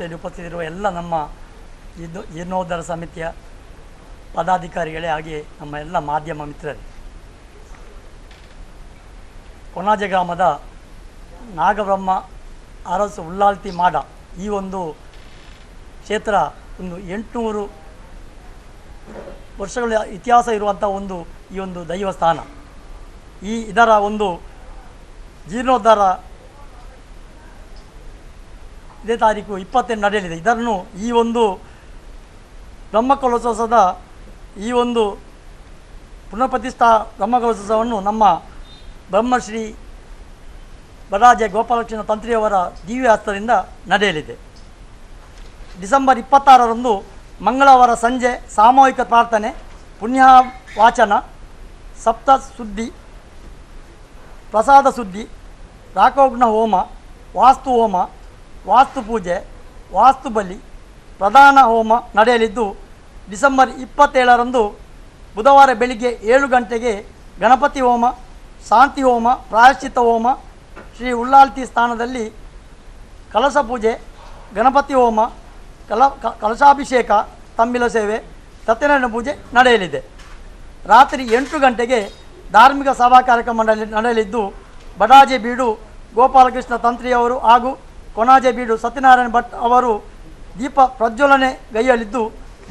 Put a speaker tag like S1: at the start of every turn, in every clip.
S1: ವೇದಿಕೆಯಲ್ಲಿ ಉಪಸ್ಥಿತಿರುವ ಎಲ್ಲ ನಮ್ಮ ಇದು ಜೀರ್ಣೋದ್ಧಾರ ಸಮಿತಿಯ ಪದಾಧಿಕಾರಿಗಳೇ ಹಾಗೆ ನಮ್ಮ ಎಲ್ಲ ಮಾಧ್ಯಮ ಮಿತ್ರರೇ. ಕೊನಾಜೆ ಗ್ರಾಮದ ನಾಗಬ್ರಹ್ಮ ಅರಸು ಉಳ್ಳಾಲ್ತಿ ಮಾಡ ಈ ಒಂದು ಕ್ಷೇತ್ರ ಒಂದು ಎಂಟುನೂರು ವರ್ಷಗಳ ಇತಿಹಾಸ ಇರುವಂಥ ಒಂದು ಈ ಒಂದು ದೈವಸ್ಥಾನ. ಈ ಇದರ ಒಂದು ಜೀರ್ಣೋದ್ಧಾರ ಇದೇ ತಾರೀಕು ಇಪ್ಪತ್ತೆಂಟು ನಡೆಯಲಿದೆ. ಇದನ್ನು ಈ ಒಂದು ಬ್ರಹ್ಮಕಲೋತ್ಸವದ ಈ ಒಂದು ಪುನಃಪ್ರತಿಷ್ಠಾ ಬ್ರಹ್ಮಕಲೋತ್ಸವವನ್ನು ನಮ್ಮ ಬ್ರಹ್ಮಶ್ರೀ ಬಡರಾಜ ಗೋಪಾಲಕೃಷ್ಣ ತಂತ್ರಿಯವರ ದಿವ್ಯ ಹಸ್ತದಿಂದ ನಡೆಯಲಿದೆ. ಡಿಸೆಂಬರ್ ಇಪ್ಪತ್ತಾರರಂದು ಮಂಗಳವಾರ ಸಂಜೆ ಸಾಮೂಹಿಕ ಪ್ರಾರ್ಥನೆ, ಪುಣ್ಯ ವಾಚನ, ಸಪ್ತ ಸುದ್ದಿ, ಪ್ರಸಾದ ಸುದ್ದಿ, ರಾಕೋಗ್ನ ಹೋಮ, ವಾಸ್ತು ಹೋಮ ವಾಸ್ತು ಪೂಜೆ, ವಾಸ್ತು ಬಲಿ, ಪ್ರಧಾನ ಹೋಮ ನಡೆಯಲಿದ್ದು ಡಿಸೆಂಬರ್ ಇಪ್ಪತ್ತೇಳರಂದು ಬುಧವಾರ ಬೆಳಿಗ್ಗೆ ಏಳು ಗಂಟೆಗೆ ಗಣಪತಿ ಹೋಮ, ಶಾಂತಿ ಹೋಮ ಪ್ರಾಯಶ್ಚಿತ ಹೋಮ, ಶ್ರೀ ಉಳ್ಳಾಲ್ತಿ ಸ್ಥಾನದಲ್ಲಿ ಕಲಶ ಪೂಜೆ, ಗಣಪತಿ ಹೋಮ, ಕಲ ಕಲಶಾಭಿಷೇಕ ತಂಬಿಲ ಸೇವೆ, ಸತ್ಯನಾರಾಯಣ ಪೂಜೆ ನಡೆಯಲಿದೆ. ರಾತ್ರಿ ಎಂಟು ಗಂಟೆಗೆ ಧಾರ್ಮಿಕ ಸಭಾ ಕಾರ್ಯಕ್ರಮ ನಡೆಯಲಿ- ನಡೆಯಲಿದ್ದು ಬಡಾಜೆ ಬೀಡು ಗೋಪಾಲಕೃಷ್ಣ ತಂತ್ರಿಯವರು ಹಾಗೂ ಕೊಣಾಜೆ ಬೀಡು ಸತ್ಯನಾರಾಯಣ ಭಟ್ ಅವರು ದೀಪ ಪ್ರಜ್ವಲನೆ ಗೈಯಲಿದ್ದು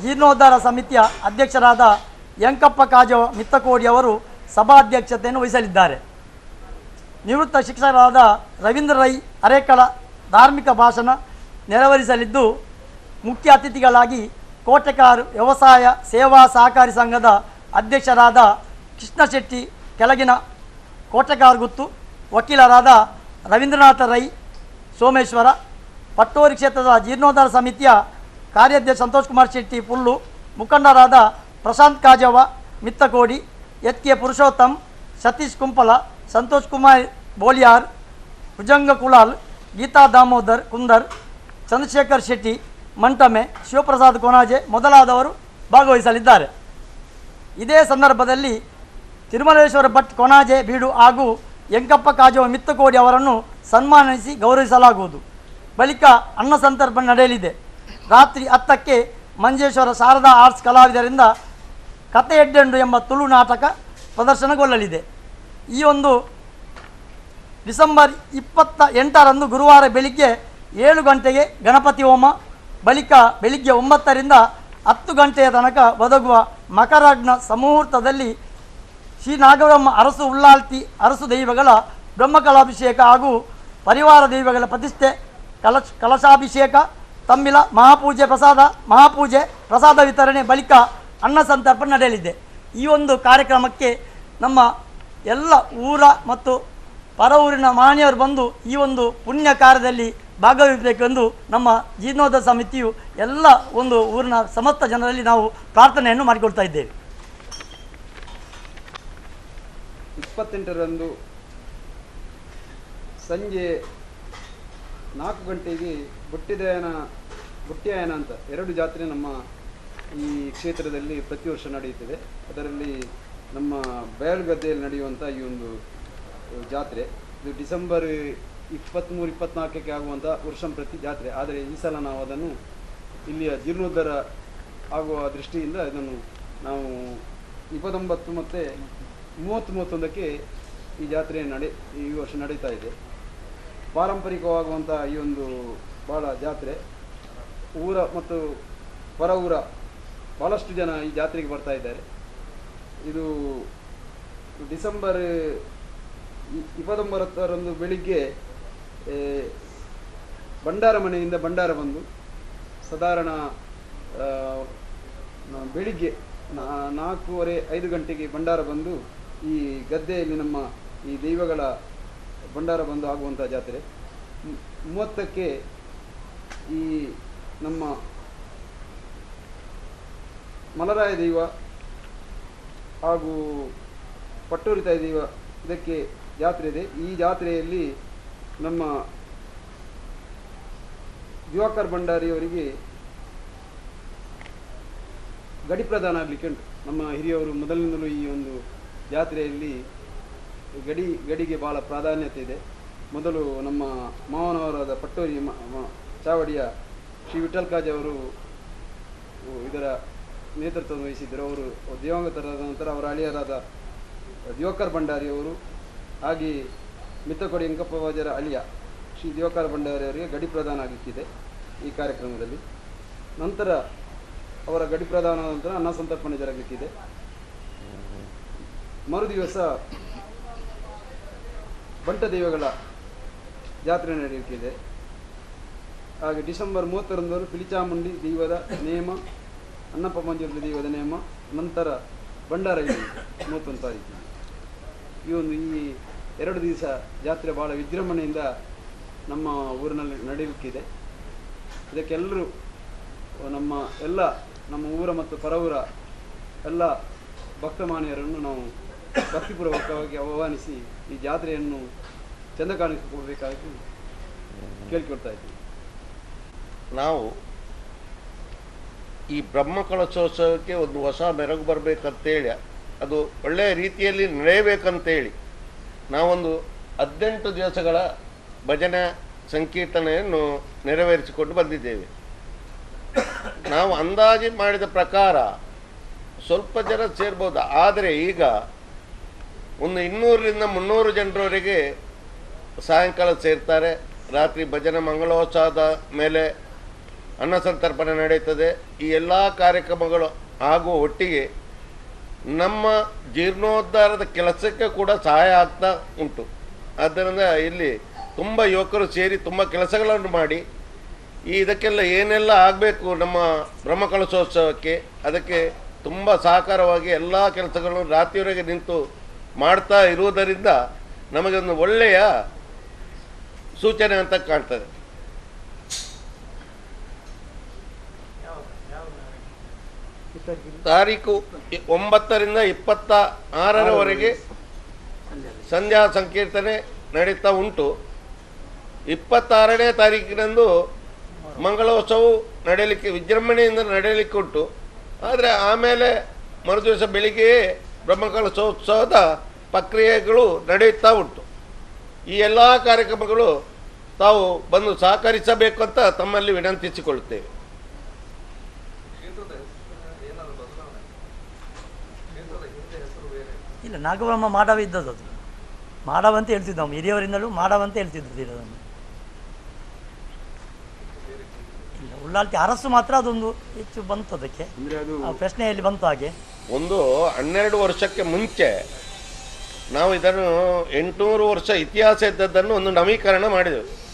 S1: ಜೀರ್ಣೋದ್ಧಾರ ಸಮಿತಿಯ ಅಧ್ಯಕ್ಷರಾದ ಯಂಕಪ್ಪ ಕಾಜ ಮಿತ್ತಕೋಡಿ ಅವರು ಸಭಾಧ್ಯಕ್ಷತೆಯನ್ನು ವಹಿಸಲಿದ್ದಾರೆ. ನಿವೃತ್ತ ಶಿಕ್ಷಕರಾದ ರವೀಂದ್ರ ರೈ ಅರೇಕಳ ಧಾರ್ಮಿಕ ಭಾಷಣ ನೆರವೇರಿಸಲಿದ್ದು ಮುಖ್ಯ ಅತಿಥಿಗಳಾಗಿ ಕೋಟೆಕಾರು ವ್ಯವಸಾಯ ಸೇವಾ ಸಹಕಾರಿ ಸಂಘದ ಅಧ್ಯಕ್ಷರಾದ ಕೃಷ್ಣ ಶೆಟ್ಟಿ ಕೆಳಗಿನ ಕೋಟೆಕಾರ್ ಗುತ್ತು ವಕೀಲರಾದ ರವೀಂದ್ರನಾಥ ರೈ ಸೋಮೇಶ್ವರ, ಪಟ್ಟೋರಿ ಕ್ಷೇತ್ರದ ಜೀರ್ಣೋದ್ಧಾರ ಸಮಿತಿಯ ಕಾರ್ಯಾಧ್ಯಕ್ಷ ಸಂತೋಷ್ ಕುಮಾರ್ ಶೆಟ್ಟಿ ಪುಲ್ಲು, ಮುಖಂಡರಾದ ಪ್ರಶಾಂತ್ ಕಾಜವ, ಮಿತ್ತಕೋಡಿ ಎಚ್ ಕೆ ಪುರುಷೋತ್ತಮ್, ಸತೀಶ್ ಕುಂಪಲ ಸಂತೋಷ್ ಕುಮಾರ್ ಬೋಲಿಯಾರ್, ಭುಜಂಗ ಕುಲಾಲ್, ಗೀತಾ ದಾಮೋದರ್ ಕುಂದರ್, ಚಂದ್ರಶೇಖರ್ ಶೆಟ್ಟಿ, ಮಂಟಮೆ, ಶಿವಪ್ರಸಾದ್ ಕೊನಾಜೆ ಮೊದಲಾದವರು ಭಾಗವಹಿಸಲಿದ್ದಾರೆ. ಇದೇ ಸಂದರ್ಭದಲ್ಲಿ ತಿರುಮಲೇಶ್ವರ ಭಟ್ ಕೊನಾಜೆ ಬೀಡು ಹಾಗೂ ಯಂಕಪ್ಪ ಕಾಜವ, ಮಿತ್ತಕೋಡಿ ಅವರನ್ನು ಸನ್ಮಾನಿಸಿ ಗೌರವಿಸಲಾಗುವುದು. ಬಳಿಕ ಅನ್ನ ಸಂತರ್ಪಣೆ ನಡೆಯಲಿದೆ. ರಾತ್ರಿ ಹತ್ತಕ್ಕೆ ಮಂಜೇಶ್ವರ ಶಾರದಾ ಆರ್ಟ್ಸ್ ಕಲಾವಿದರಿಂದ ಕತೆ ಎಡ್ಡೆಂಡು ಎಂಬ ತುಳು ನಾಟಕ ಪ್ರದರ್ಶನಗೊಳ್ಳಲಿದೆ. ಈ ಒಂದು ಡಿಸೆಂಬರ್ ಇಪ್ಪತ್ತ ಎಂಟರಂದು ಗುರುವಾರ ಬೆಳಿಗ್ಗೆ ಏಳು ಗಂಟೆಗೆ ಗಣಪತಿ ಹೋಮ, ಬಳಿಕ ಬೆಳಿಗ್ಗೆ ಒಂಬತ್ತರಿಂದ ಹತ್ತು ಗಂಟೆಯ ತನಕ ಒದಗುವ ಮಕರಾಗ್ನ ಸಮುಹೂರ್ತದಲ್ಲಿ ಶ್ರೀ ನಾಗಬ್ರಹ್ಮ ಅರಸು ಉಳ್ಳಾಲ್ತಿ ಅರಸು ದೈವಗಳ ಬ್ರಹ್ಮಕಲಾಭಿಷೇಕ ಹಾಗೂ ಪರಿವಾರ ದೈವಗಳ ಪ್ರತಿಷ್ಠೆ, ಕಲಶ, ಕಲಶಾಭಿಷೇಕ, ತಮ್ಮಿಲ ಮಹಾಪೂಜೆ ಪ್ರಸಾದ ಮಹಾಪೂಜೆ ಪ್ರಸಾದ ವಿತರಣೆ ಬಳಿಕ ಅನ್ನ ಸಂತರ್ಪಣೆ ನಡೆಯಲಿದೆ. ಈ ಒಂದು ಕಾರ್ಯಕ್ರಮಕ್ಕೆ ನಮ್ಮ ಎಲ್ಲ ಊರ ಮತ್ತು ಪರ ಊರಿನ ಮಾನ್ಯರು ಬಂದು ಈ ಒಂದು ಪುಣ್ಯ ಕಾರ್ಯದಲ್ಲಿ ಭಾಗವಹಿಸಬೇಕೆಂದು ನಮ್ಮ ಜೀರ್ಣೋದ ಸಮಿತಿಯು ಎಲ್ಲ ಒಂದು ಊರಿನ ಸಮಸ್ತ ಜನರಲ್ಲಿ ನಾವು ಪ್ರಾರ್ಥನೆಯನ್ನು ಮಾಡಿಕೊಳ್ತಾ ಇದ್ದೇವೆ.
S2: ಇಪ್ಪತ್ತೆಂಟರಂದು ಸಂಜೆ ನಾಲ್ಕು ಗಂಟೆಗೆ ಬುಟ್ಟಿದಯನ, ಬುಟ್ಟಿಯಾಯನ ಅಂತ ಎರಡು ಜಾತ್ರೆ ನಮ್ಮ ಈ ಕ್ಷೇತ್ರದಲ್ಲಿ ಪ್ರತಿ ವರ್ಷ ನಡೆಯುತ್ತದೆ. ಅದರಲ್ಲಿ ನಮ್ಮ ಬಯಲುಗದ್ದೆಯಲ್ಲಿ ನಡೆಯುವಂಥ ಈ ಒಂದು ಜಾತ್ರೆ. ಇದು ಡಿಸೆಂಬರ್ ಇಪ್ಪತ್ತ್ಮೂರು ಇಪ್ಪತ್ತ್ನಾಲ್ಕಕ್ಕೆ ಆಗುವಂಥ ವರ್ಷ ಪ್ರತಿ ಜಾತ್ರೆ. ಆದರೆ ಈ ಸಲ ನಾವು ಅದನ್ನು ಇಲ್ಲಿಯ ಜೀರ್ಣೋದ್ಧಾರ ಆಗುವ ದೃಷ್ಟಿಯಿಂದ ಇದನ್ನು ನಾವು ಇಪ್ಪತ್ತೊಂಬತ್ತು ಮತ್ತು ಮೂವತ್ತು ಮೂವತ್ತೊಂದಕ್ಕೆ ಈ ಜಾತ್ರೆ ನಡೆ, ಈ ವರ್ಷ ನಡೀತಾ ಇದೆ. ಪಾರಂಪರಿಕವಾಗುವಂಥ ಈ ಒಂದು ಭಾಳ ಜಾತ್ರೆ. ಊರ ಮತ್ತು ಹೊರ ಊರ ಭಾಳಷ್ಟು ಜನ ಈ ಜಾತ್ರೆಗೆ ಬರ್ತಾ ಇದ್ದಾರೆ. ಇದು ಡಿಸೆಂಬರ್ ಇಪ್ಪತ್ತೊಂಬತ್ತರಂದು ಬೆಳಿಗ್ಗೆ ಭಂಡಾರ ಮನೆಯಿಂದ ಭಂಡಾರ ಬಂದು, ಸಾಧಾರಣ ಬೆಳಿಗ್ಗೆ ನಾಲ್ಕೂವರೆ ಐದು ಗಂಟೆಗೆ ಭಂಡಾರ ಬಂದು, ಈ ಗದ್ದೆಯಲ್ಲಿ ನಮ್ಮ ಈ ದೈವಗಳ ಭಂಡಾರ ಬಂದು ಆಗುವಂಥ ಜಾತ್ರೆ. ಮೂವತ್ತಕ್ಕೆ ಈ ನಮ್ಮ ಮಲರಾಯ ದೈವ ಹಾಗೂ ಪಟ್ಟೂರಿತಾಯ ದೈವ ಇದಕ್ಕೆ ಜಾತ್ರೆ ಇದೆ. ಈ ಜಾತ್ರೆಯಲ್ಲಿ ನಮ್ಮ ದಿವಾಕರ್ ಭಂಡಾರಿಯವರಿಗೆ ಗಡಿ ಪ್ರದಾನ ಆಗಲಿಕ್ಕೆ ಉಂಟು. ನಮ್ಮ ಹಿರಿಯವರು ಮೊದಲಿನಿಂದಲೂ ಈ ಒಂದು ಜಾತ್ರೆಯಲ್ಲಿ ಗಡಿ, ಗಡಿಗೆ ಭಾಳ ಪ್ರಾಧಾನ್ಯತೆ ಇದೆ. ಮೊದಲು ನಮ್ಮ ಮಾವನವರಾದ ಪಟ್ಟೋರಿ ಚಾವಡಿಯ ಶ್ರೀ ವಿಠಲ್ ಅವರು ಇದರ ನೇತೃತ್ವವನ್ನು ವಹಿಸಿದ್ದರು. ಅವರು ದಿವಂಗತರಾದ ನಂತರ ಅವರ ಅಳಿಯರಾದ ದಿವಾಕರ್ ಭಂಡಾರಿ ಅವರು, ಹಾಗೆ ಮಿತ್ತಕೊಡಿ ಎಂಕಪ್ಪ ವಾಜರ ಅಳಿಯ ಶ್ರೀ ದಿವಾಕರ್ ಭಂಡಾರಿ ಅವರಿಗೆ ಗಡಿ ಪ್ರದಾನ ಆಗುತ್ತಿದೆ ಈ ಕಾರ್ಯಕ್ರಮದಲ್ಲಿ. ನಂತರ ಅವರ ಗಡಿ ಪ್ರಧಾನ ನಂತರ ಅನ್ನ ಸಂತರ್ಪಣೆ ಜರಗಲಿಕ್ಕಿದೆ. ಮರು ದಿವಸ ಬಂಟ ದೇವಗಳ ಜಾತ್ರೆ ನಡೆಯುತ್ತಿದೆ. ಹಾಗೆ ಡಿಸೆಂಬರ್ ಮೂವತ್ತರಂದು ಪಿಲಿಚಾಮುಂಡಿ ದೈವದ ನೇಮ ಅನ್ನಪ್ಪ ಮಂಜೂರು ದೈವದ ನೇಮ, ನಂತರ ಭಂಡಾರ ಇದೆ ಮೂವತ್ತೊಂದು ತಾರೀಕು. ಈ ಒಂದು ಈ ಎರಡು ದಿವಸ ಜಾತ್ರೆ ಭಾಳ ವಿಜೃಂಭಣೆಯಿಂದ ನಮ್ಮ ಊರಿನಲ್ಲಿ ನಡೆಯಲಿಕ್ಕಿದೆ ಇದಕ್ಕೆಲ್ಲರೂ ನಮ್ಮ ಎಲ್ಲ, ನಮ್ಮ ಊರ ಮತ್ತು ಪರವೂರ ಎಲ್ಲ ಭಕ್ತಮಾನ್ಯರನ್ನು ನಾವು ಭಕ್ತಿಪೂರ್ವಕವಾಗಿ ಆಹ್ವಾನಿಸಿ ಈ ಜಾತ್ರೆಯನ್ನು ಚೆಂದ ಕಾಣಿಸಿಕೊಳ್ಬೇಕಾಗಿ ಕೇಳಿಕೊಳ್ತಾ ಇದ್ದೀವಿ
S3: ನಾವು ಈ ಬ್ರಹ್ಮ ಕಳಶೋತ್ಸವಕ್ಕೆ ಒಂದು ಹೊಸ ಮೆರಗು ಬರಬೇಕಂತೇಳಿ, ಅದು ಒಳ್ಳೆಯ ರೀತಿಯಲ್ಲಿ ನಡೆಯಬೇಕಂತೇಳಿ ನಾವೊಂದು ಹದಿನೆಂಟು ದಿವಸಗಳ ಭಜನೆ ಸಂಕೀರ್ತನೆಯನ್ನು ನೆರವೇರಿಸಿಕೊಂಡು ಬಂದಿದ್ದೇವೆ. ನಾವು ಅಂದಾಜು ಮಾಡಿದ ಪ್ರಕಾರ ಸ್ವಲ್ಪ ಜನ ಸೇರ್ಬೋದು? ಆದರೆ ಈಗ ಒಂದು ಇನ್ನೂರರಿಂದ ಮುನ್ನೂರು ಜನರವರೆಗೆ ಸಾಯಂಕಾಲ ಸೇರ್ತಾರೆ. ರಾತ್ರಿ ಭಜನೆ ಮಂಗಳೋತ್ಸವದ ಮೇಲೆ ಅನ್ನ ಸಂತರ್ಪಣೆ ನಡೆಯುತ್ತದೆ. ಈ ಎಲ್ಲ ಕಾರ್ಯಕ್ರಮಗಳು ಆಗುವ ಒಟ್ಟಿಗೆ ನಮ್ಮ ಜೀರ್ಣೋದ್ಧಾರದ ಕೆಲಸಕ್ಕೆ ಕೂಡ ಸಹಾಯ ಆಗ್ತಾ ಉಂಟು. ಆದ್ದರಿಂದ ಇಲ್ಲಿ ತುಂಬ ಯುವಕರು ಸೇರಿ ತುಂಬ ಕೆಲಸಗಳನ್ನು ಮಾಡಿ, ಈ ಇದಕ್ಕೆಲ್ಲ ಏನೆಲ್ಲ ಆಗಬೇಕು ನಮ್ಮ ಬ್ರಹ್ಮಕಲಶೋತ್ಸವಕ್ಕೆ ಅದಕ್ಕೆ ತುಂಬ ಸಹಕಾರವಾಗಿ ಎಲ್ಲ ಕೆಲಸಗಳನ್ನು ರಾತ್ರಿವರೆಗೆ ನಿಂತು ಮಾಡ್ತಾ ಇರುವುದರಿಂದ ನಮಗೊಂದು ಒಳ್ಳೆಯ ಸೂಚನೆ ಅಂತ ಕಾಣ್ತದೆ. ತಾರೀಕು ಒಂಬತ್ತರಿಂದ ಇಪ್ಪತ್ತ ಆರರವರೆಗೆ ಸಂಧ್ಯಾ ಸಂಕೀರ್ತನೆ ನಡೀತಾ ಉಂಟು. ಇಪ್ಪತ್ತಾರನೇ ತಾರೀಕಿನಂದು ಮಂಗಳೋತ್ಸವವು ನಡೆಯಲಿಕ್ಕೆ, ವಿಜೃಂಭಣೆಯಿಂದ ನಡೆಯಲಿಕ್ಕೆ ಉಂಟು ಆದರೆ ಆಮೇಲೆ ಮರುದಿವಸ ಬೆಳಿಗ್ಗೆಯೇ ಬ್ರಹ್ಮಕಲಶೋತ್ಸವದ ಪ್ರಕ್ರಿಯೆಗಳು ನಡೆಯುತ್ತಾ ಉಂಟು. ಈ ಎಲ್ಲ ಕಾರ್ಯಕ್ರಮಗಳು ತಾವು ಬಂದು ಸಹಕರಿಸಬೇಕು ಅಂತ ತಮ್ಮಲ್ಲಿ ವಿನಂತಿಸಿಕೊಳ್ಳುತ್ತೇವೆ.
S1: ಇಲ್ಲ ನಾಗಬ್ರಹ್ಮ ಮಾಡವ ಇದ್ದದ್ದು ಅದು. ಮಾಡವ ಅಂತ ಹೇಳ್ತಿದ್ದು ನಾವು ಹಿರಿಯವರಿಂದಲೂ ಮಾಡವಂತ ಹೇಳ್ತಿದ್ದು ಅದನ್ನು ಇಲ್ಲ ಉಳ್ಳಾಲ್ತಿ ಅರಸು ಮಾತ್ರ ಅದೊಂದು ಹೆಚ್ಚು ಬಂತು ಅದಕ್ಕೆ.
S2: ಅಂದ್ರೆ ಅದು
S1: ಆ ಪ್ರಶ್ನೆಯಲ್ಲಿ ಬಂತು ಹಾಗೆ.
S3: ಒಂದು ಹನ್ನೆರಡು ವರ್ಷಕ್ಕೆ ಮುಂಚೆ ನಾವು ಇದನ್ನು ಎಂಟುನೂರು ವರ್ಷ ಇತಿಹಾಸ ಇದ್ದದ್ದನ್ನು ಒಂದು ನವೀಕರಣ ಮಾಡಿದೆವು.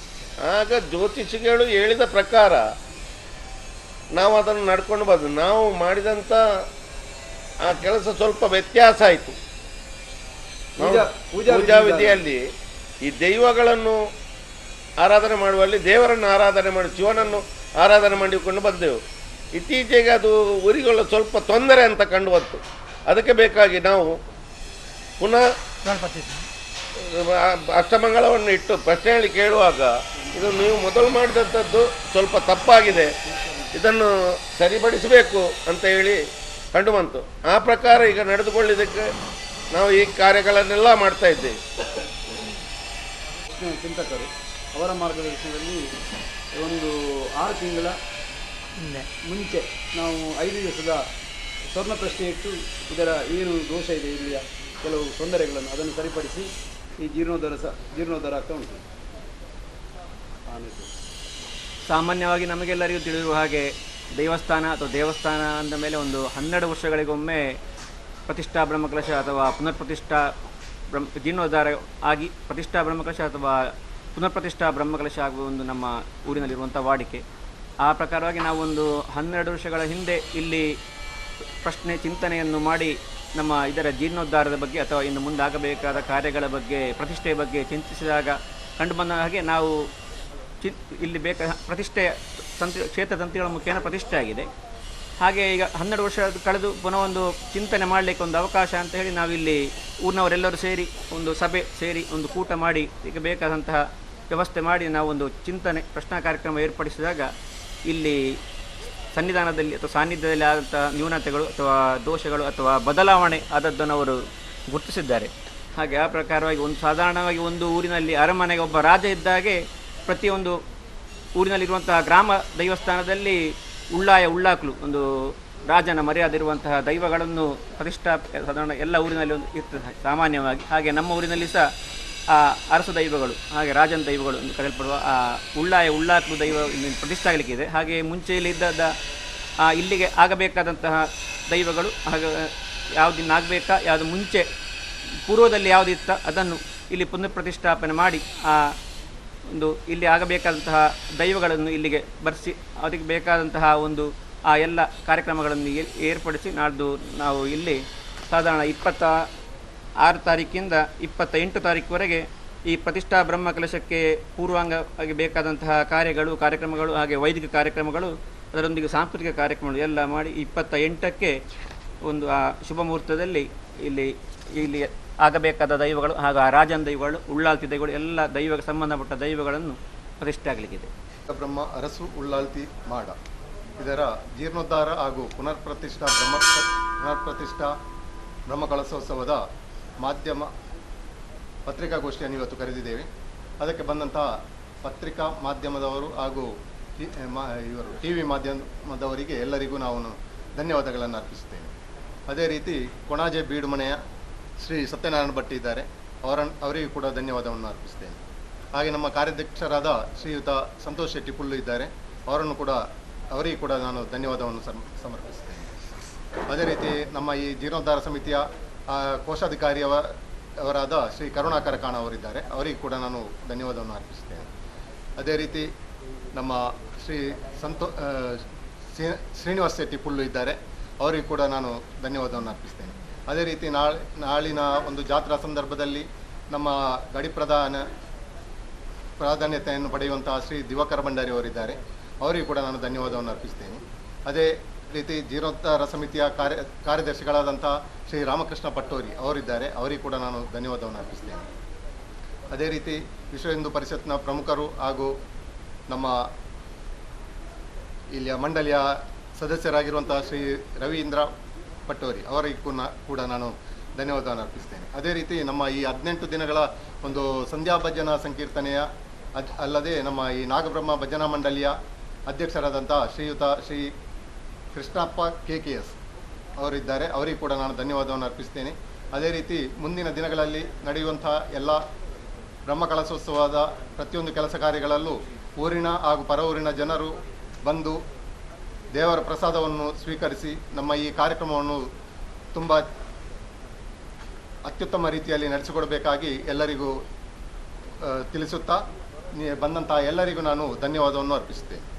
S3: ಆಗ ಜ್ಯೋತಿಷಿಗಳು ಹೇಳಿದ ಪ್ರಕಾರ ನಾವು ಅದನ್ನು ನಡ್ಕೊಂಡು ಬಂದು ನಾವು ಮಾಡಿದಂಥ ಆ ಕೆಲಸ ಸ್ವಲ್ಪ ವ್ಯತ್ಯಾಸ ಆಯಿತು.
S2: ಪೂಜಾ- ಪೂಜಾ
S3: ಪೂಜಾ
S2: ವಿಧಿವಿಧಾನ.
S3: ವಿಧಿಯಲ್ಲಿ ಈ ದೈವಗಳನ್ನು ಆರಾಧನೆ ಮಾಡುವಲ್ಲಿ ದೇವರನ್ನು ಆರಾಧನೆ ಮಾಡಿ ಶಿವನನ್ನು ಆರಾಧನೆ ಮಾಡಿಕೊಂಡು ಬಂದೆವು. ಇತ್ತೀಚೆಗೆ ಅದು ಉರಿಗಳು ಸ್ವಲ್ಪ ತೊಂದರೆ ಅಂತ ಕಂಡು ಬಂತು. ಅದಕ್ಕೆ ಬೇಕಾಗಿ ನಾವು ಪುನಃ
S1: ಗಣಪತಿ
S3: ಅಷ್ಟಮಂಗಳವನ್ನು ಇಟ್ಟು ಪ್ರಶ್ನೆ ಹೇಳಿ ಕೇಳುವಾಗ, ಇದು ನೀವು ಮೊದಲು ಮಾಡಿದಂಥದ್ದು ಸ್ವಲ್ಪ ತಪ್ಪಾಗಿದೆ. ಇದನ್ನು ಸರಿಪಡಿಸಬೇಕು ಅಂತ ಹೇಳಿ ಕಂಡು ಬಂತು. ಆ ಪ್ರಕಾರ ಈಗ ನಡೆದುಕೊಳ್ಳಿದ್ದಕ್ಕೆ ನಾವು ಈ ಕಾರ್ಯಗಳನ್ನೆಲ್ಲ ಮಾಡ್ತಾ ಇದ್ದೇವೆ.
S2: ಚಿಂತಕರು ಅವರ ಮಾರ್ಗದರ್ಶನದಲ್ಲಿ ಒಂದು ಆರು ತಿಂಗಳ
S1: ಹಿಂದೆ.
S2: ಮುಂಚೆ ನಾವು ಐದು ದಿವಸದ ಸ್ವರ್ಣ ಪ್ರಶ್ನೆ ಇಟ್ಟು ಇದರ ಏನು ದೋಷ ಇದೆ ಇಲ್ಲಿಯ ಕೆಲವು ತೊಂದರೆಗಳನ್ನು ಅದನ್ನು ಸರಿಪಡಿಸಿ ಈ ಜೀರ್ಣೋದ್ಧಾರ ಸಹ ಜೀರ್ಣೋದ್ಧಾರ ಆಗ್ತಾ ಉಂಟು.
S4: ಸಾಮಾನ್ಯವಾಗಿ ನಮಗೆಲ್ಲರಿಗೂ ತಿಳಿದಿರುವ ಹಾಗೆ ದೇವಸ್ಥಾನ ಅಥವಾ ದೇವಸ್ಥಾನ ಅಂದ ಮೇಲೆ ಒಂದು ಹನ್ನೆರಡು ವರ್ಷಗಳಿಗೊಮ್ಮೆ ಪ್ರತಿಷ್ಠಾ ಬ್ರಹ್ಮಕಲಶ ಅಥವಾ ಪುನರ್ ಪ್ರತಿಷ್ಠಾ ಬ್ರಹ್ಮ ಜೀರ್ಣೋದ್ಧಾರ ಆಗಿ ಪ್ರತಿಷ್ಠಾ ಬ್ರಹ್ಮಕಲಶ ಅಥವಾ ಪುನರ್ ಪ್ರತಿಷ್ಠಾ ಬ್ರಹ್ಮಕಲಶ ಆಗುವ ಒಂದು ನಮ್ಮ ಊರಿನಲ್ಲಿರುವಂಥ ವಾಡಿಕೆ. ಆ ಪ್ರಕಾರವಾಗಿ ನಾವೊಂದು ಹನ್ನೆರಡು ವರ್ಷಗಳ ಹಿಂದೆ ಇಲ್ಲಿ ಪ್ರಶ್ನೆ, ಚಿಂತನೆಯನ್ನು ಮಾಡಿ ನಮ್ಮ ಇದರ ಜೀರ್ಣೋದ್ಧಾರದ ಬಗ್ಗೆ ಅಥವಾ ಇನ್ನು ಮುಂದಾಗಬೇಕಾದ ಕಾರ್ಯಗಳ ಬಗ್ಗೆ ಪ್ರತಿಷ್ಠೆಯ ಬಗ್ಗೆ ಚಿಂತಿಸಿದಾಗ ಕಂಡುಬಂದ ಹಾಗೆ ನಾವು ಚಿ, ಇಲ್ಲಿ ಬೇಕ, ಪ್ರತಿಷ್ಠೆ ತಂತ್ರ ಕ್ಷೇತ್ರ ತಂತ್ರಿಗಳ ಮುಖೇನ ಪ್ರತಿಷ್ಠೆ ಆಗಿದೆ. ಹಾಗೆ ಈಗ ಹನ್ನೆರಡು ವರ್ಷ ಕಳೆದು ಪುನಃ ಒಂದು ಚಿಂತನೆ ಮಾಡಲಿಕ್ಕೆ ಒಂದು ಅವಕಾಶ ಅಂತ ಹೇಳಿ ನಾವಿಲ್ಲಿ ಊರಿನವರೆಲ್ಲರೂ ಸೇರಿ ಒಂದು ಸಭೆ ಸೇರಿ ಒಂದು ಕೂಟ ಮಾಡಿ ಈಗ ಬೇಕಾದಂತಹ ವ್ಯವಸ್ಥೆ ಮಾಡಿ ನಾವೊಂದು ಚಿಂತನೆ, ಪ್ರಶ್ನಾ ಕಾರ್ಯಕ್ರಮ ಏರ್ಪಡಿಸಿದಾಗ ಇಲ್ಲಿ ಸನ್ನಿಧಾನದಲ್ಲಿ ಅಥವಾ ಸಾನ್ನಿಧ್ಯದಲ್ಲಿ ಆದಂಥ ನ್ಯೂನತೆಗಳು ಅಥವಾ ದೋಷಗಳು ಅಥವಾ ಬದಲಾವಣೆ ಆದದ್ದನ್ನು ಅವರು ಗುರುತಿಸಿದ್ದಾರೆ. ಹಾಗೆ ಆ ಪ್ರಕಾರವಾಗಿ ಒಂದು ಸಾಧಾರಣವಾಗಿ ಒಂದು ಊರಿನಲ್ಲಿ ಅರಮನೆಗೆ ಒಬ್ಬ ರಾಜ ಇದ್ದಾಗೆ ಪ್ರತಿಯೊಂದು ಊರಿನಲ್ಲಿರುವಂತಹ ಗ್ರಾಮ ದೈವಸ್ಥಾನದಲ್ಲಿ ಉಳ್ಳಾಯ, ಉಳ್ಳಾಕ್ಲು, ಒಂದು ರಾಜನ ಮರ್ಯಾದೆ ಇರುವಂತಹ ದೈವಗಳನ್ನು ಪ್ರತಿಷ್ಠಾಪ ಸಾಧಾರಣ ಎಲ್ಲ ಊರಿನಲ್ಲಿ ಒಂದು ಇರ್ತದೆ ಸಾಮಾನ್ಯವಾಗಿ. ಹಾಗೆ ನಮ್ಮ ಊರಿನಲ್ಲಿ ಸಹ ಆ, ಅರಸ ದೈವಗಳು, ಹಾಗೆ ರಾಜನ ದೈವಗಳು ಎಂದು ಕರೆಯಲ್ಪಡುವ, ಆ, ಉಳ್ಳಾಯ ಉಳ್ಳಾಕ್ಲು ದೈವ ಇಲ್ಲಿ ಪ್ರತಿಷ್ಠೆ ಆಗಲಿಕ್ಕಿದೆ ಹಾಗೆ ಆ, ಇಲ್ಲಿಗೆ ಆಗಬೇಕಾದಂತಹ ದೈವಗಳು, ಹಾಗೆ, ಯಾವುದಿನ್ನ ಆಗಬೇಕಾ, ಯಾವುದು ಮುಂಚೆ, ಪೂರ್ವದಲ್ಲಿ ಯಾವುದಿತ್ತ ಅದನ್ನು ಇಲ್ಲಿ ಪುನಃ ಪ್ರತಿಷ್ಠಾಪನೆ ಮಾಡಿ, ಆ, ಒಂದು ಇಲ್ಲಿ ಆಗಬೇಕಾದಂತಹ ದೈವಗಳನ್ನು ಇಲ್ಲಿಗೆ ಬರೆಸಿ, ಅದಕ್ಕೆ ಬೇಕಾದಂತಹ ಒಂದು, ಆ, ಎಲ್ಲ ಕಾರ್ಯಕ್ರಮಗಳನ್ನು ಏರ್- ಏರ್ಪಡಿಸಿ ನಾಡ್ದು ನಾವು ಇಲ್ಲಿ ಸಾಧಾರಣ ಇಪ್ಪತ್ತ ಆರು ತಾರೀಕಿಂದ ಇಪ್ಪತ್ತ ಎಂಟು ತಾರೀಕುವರೆಗೆ ಈ ಪ್ರತಿಷ್ಠಾ ಬ್ರಹ್ಮ ಕಲಶಕ್ಕೆ ಪೂರ್ವಾಂಗವಾಗಿ ಬೇಕಾದಂತಹ ಕಾರ್ಯಗಳು, ಕಾರ್ಯಕ್ರಮಗಳು ಹಾಗೆ ವೈದಿಕ ಕಾರ್ಯಕ್ರಮಗಳು, ಅದರೊಂದಿಗೆ ಸಾಂಸ್ಕೃತಿಕ ಕಾರ್ಯಕ್ರಮಗಳು ಎಲ್ಲ ಮಾಡಿ ಇಪ್ಪತ್ತ ಎಂಟಕ್ಕೆ ಒಂದು, ಆ, ಶುಭ ಮುಹೂರ್ತದಲ್ಲಿ ಇಲ್ಲಿ ಇಲ್ಲಿ ಆಗಬೇಕಾದ ದೈವಗಳು ಹಾಗೂ ಆ ರಾಜನ ದೈವಗಳು, ಉಳ್ಳಾಲ್ತಿ ದೈವಗಳು ಎಲ್ಲ ದೈವಕ್ಕೆ ಸಂಬಂಧಪಟ್ಟ ದೈವಗಳನ್ನು ಪ್ರತಿಷ್ಠೆ ಆಗಲಿಕ್ಕಿದೆ.
S5: ಬ್ರಹ್ಮ ಅರಸು ಉಳ್ಳಾಲ್ತಿ ಮಾಡ. ಇದರ ಜೀರ್ಣೋದ್ಧಾರ ಹಾಗೂ ಪುನರ್ ಪ್ರತಿಷ್ಠಾ ಬ್ರಹ್ಮ ಪುನರ್ ಪ್ರತಿಷ್ಠಾ ಬ್ರಹ್ಮ ಕಳಸೋತ್ಸವದ ಮಾಧ್ಯಮ ಪತ್ರಿಕಾಗೋಷ್ಠಿಯನ್ನು ಇವತ್ತು ಕರೆದಿದ್ದೇವೆ. ಅದಕ್ಕೆ ಬಂದಂತಹ ಪತ್ರಿಕಾ ಮಾಧ್ಯಮದವರು ಹಾಗೂ ಇವರು ಟಿ ವಿ ಮಾಧ್ಯಮದವರಿಗೆ ಎಲ್ಲರಿಗೂ ನಾವು ಧನ್ಯವಾದಗಳನ್ನು ಅರ್ಪಿಸುತ್ತೇನೆ. ಅದೇ ರೀತಿ ಕೊಣಾಜೆ ಬೀಡುಮನೆಯ ಶ್ರೀ ಸತ್ಯನಾರಾಯಣ ಭಟ್ ಇದ್ದಾರೆ. ಅವರ ಅವರಿಗೂ ಕೂಡ ಧನ್ಯವಾದವನ್ನು ಅರ್ಪಿಸುತ್ತೇನೆ. ಹಾಗೆ ನಮ್ಮ ಕಾರ್ಯಾಧ್ಯಕ್ಷರಾದ ಶ್ರೀಯುತ ಸಂತೋಷ್ ಶೆಟ್ಟಿ ಪುಲ್ಲು ಇದ್ದಾರೆ. ಅವರನ್ನು ಕೂಡ ಅವರಿಗೂ ಕೂಡ ನಾನು ಧನ್ಯವಾದವನ್ನು ಸಮರ್ಪಿಸುತ್ತೇನೆ. ಅದೇ ರೀತಿ ನಮ್ಮ ಈ ಜೀರ್ಣೋದ್ಧಾರ ಸಮಿತಿಯ ಕೋಶಾಧಿಕಾರಿಯವ ಅವರಾದ ಶ್ರೀ ಕರುಣಾಕರ ಕಾಣ ಅವರಿದ್ದಾರೆ. ಅವರಿಗೆ ಕೂಡ ನಾನು ಧನ್ಯವಾದವನ್ನು ಅರ್ಪಿಸ್ತೇನೆ. ಅದೇ ರೀತಿ ನಮ್ಮ ಶ್ರೀ ಸಂತೋ ಶ್ರೀನಿವಾಸ ಶ್ರೀ- ಶ್ರೀನಿವಾಸ್ ಶೆಟ್ಟಿ ಪುಲ್ಲು ಇದ್ದಾರೆ. ಅವರಿಗೂ ಕೂಡ ನಾನು ಧನ್ಯವಾದವನ್ನು ಅರ್ಪಿಸ್ತೇನೆ. ಅದೇ ರೀತಿ ನಾಳೆ, ನಾಳಿನ ಒಂದು ಜಾತ್ರಾ ಸಂದರ್ಭದಲ್ಲಿ ನಮ್ಮ ಗಡಿ ಪ್ರಧಾನ, ಪ್ರಾಧಾನ್ಯತೆಯನ್ನು ಪಡೆಯುವಂತಹ ಶ್ರೀ ದಿವಾಕರ ಭಂಡಾರಿ ಅವರಿದ್ದಾರೆ. ಅವರಿಗೂ ಕೂಡ ನಾನು ಧನ್ಯವಾದವನ್ನು ಅರ್ಪಿಸ್ತೇನೆ. ಅದೇ ರೀತಿ ಜೀರೋದ್ಧಾರ ಸಮಿತಿಯ ಕಾರ್ಯ ಕಾರ್ಯದರ್ಶಿಗಳಾದಂಥ ಶ್ರೀ ರಾಮಕೃಷ್ಣ ಪಟ್ಟೋರಿ ಅವರಿದ್ದಾರೆ. ಅವರಿಗೆ ಕೂಡ ನಾನು ಧನ್ಯವಾದವನ್ನು ಅರ್ಪಿಸ್ತೇನೆ. ಅದೇ ರೀತಿ ವಿಶ್ವ ಹಿಂದೂ ಪರಿಷತ್ನ ಪ್ರಮುಖರು ಹಾಗೂ ನಮ್ಮ ಇಲ್ಲಿಯ ಮಂಡಳಿಯ ಸದಸ್ಯರಾಗಿರುವಂಥ ಶ್ರೀ ರವೀಂದ್ರ ಪಟ್ಟೋರಿ ಅವರಿಗೂ ಕೂಡ- ನಾನು ಧನ್ಯವಾದವನ್ನು ಅರ್ಪಿಸ್ತೇನೆ. ಅದೇ ರೀತಿ ನಮ್ಮ ಈ ಹದಿನೆಂಟು ದಿನಗಳ ಒಂದು ಸಂಧ್ಯಾ ಭಜನಾ ಸಂಕೀರ್ತನೆಯ ಅಲ್ಲದೆ ನಮ್ಮ ಈ ನಾಗಬ್ರಹ್ಮ ಭಜನಾ ಮಂಡಳಿಯ ಅಧ್ಯಕ್ಷರಾದಂಥ ಶ್ರೀಯುತ Shri Krishnappa K K S ಅವರಿದ್ದಾರೆ. ಅವರಿಗೆ ಕೂಡ ನಾನು ಧನ್ಯವಾದವನ್ನು ಅರ್ಪಿಸ್ತೇನೆ. ಅದೇ ರೀತಿ ಮುಂದಿನ ದಿನಗಳಲ್ಲಿ ನಡೆಯುವಂತಹ ಎಲ್ಲ ಬ್ರಹ್ಮಕಲಶೋತ್ಸವದ ಪ್ರತಿಯೊಂದು ಕೆಲಸ ಕಾರ್ಯಗಳಲ್ಲೂ ಊರಿನ ಹಾಗೂ ಪರ ಜನರು ಬಂದು ದೇವರ ಪ್ರಸಾದವನ್ನು ಸ್ವೀಕರಿಸಿ ನಮ್ಮ ಈ ಕಾರ್ಯಕ್ರಮವನ್ನು ತುಂಬ ಅತ್ಯುತ್ತಮ ರೀತಿಯಲ್ಲಿ ನಡೆಸಿಕೊಡಬೇಕಾಗಿ ಎಲ್ಲರಿಗೂ ತಿಳಿಸುತ್ತಾ ಬಂದಂತಹ ಎಲ್ಲರಿಗೂ ನಾನು ಧನ್ಯವಾದವನ್ನು ಅರ್ಪಿಸುತ್ತೇನೆ.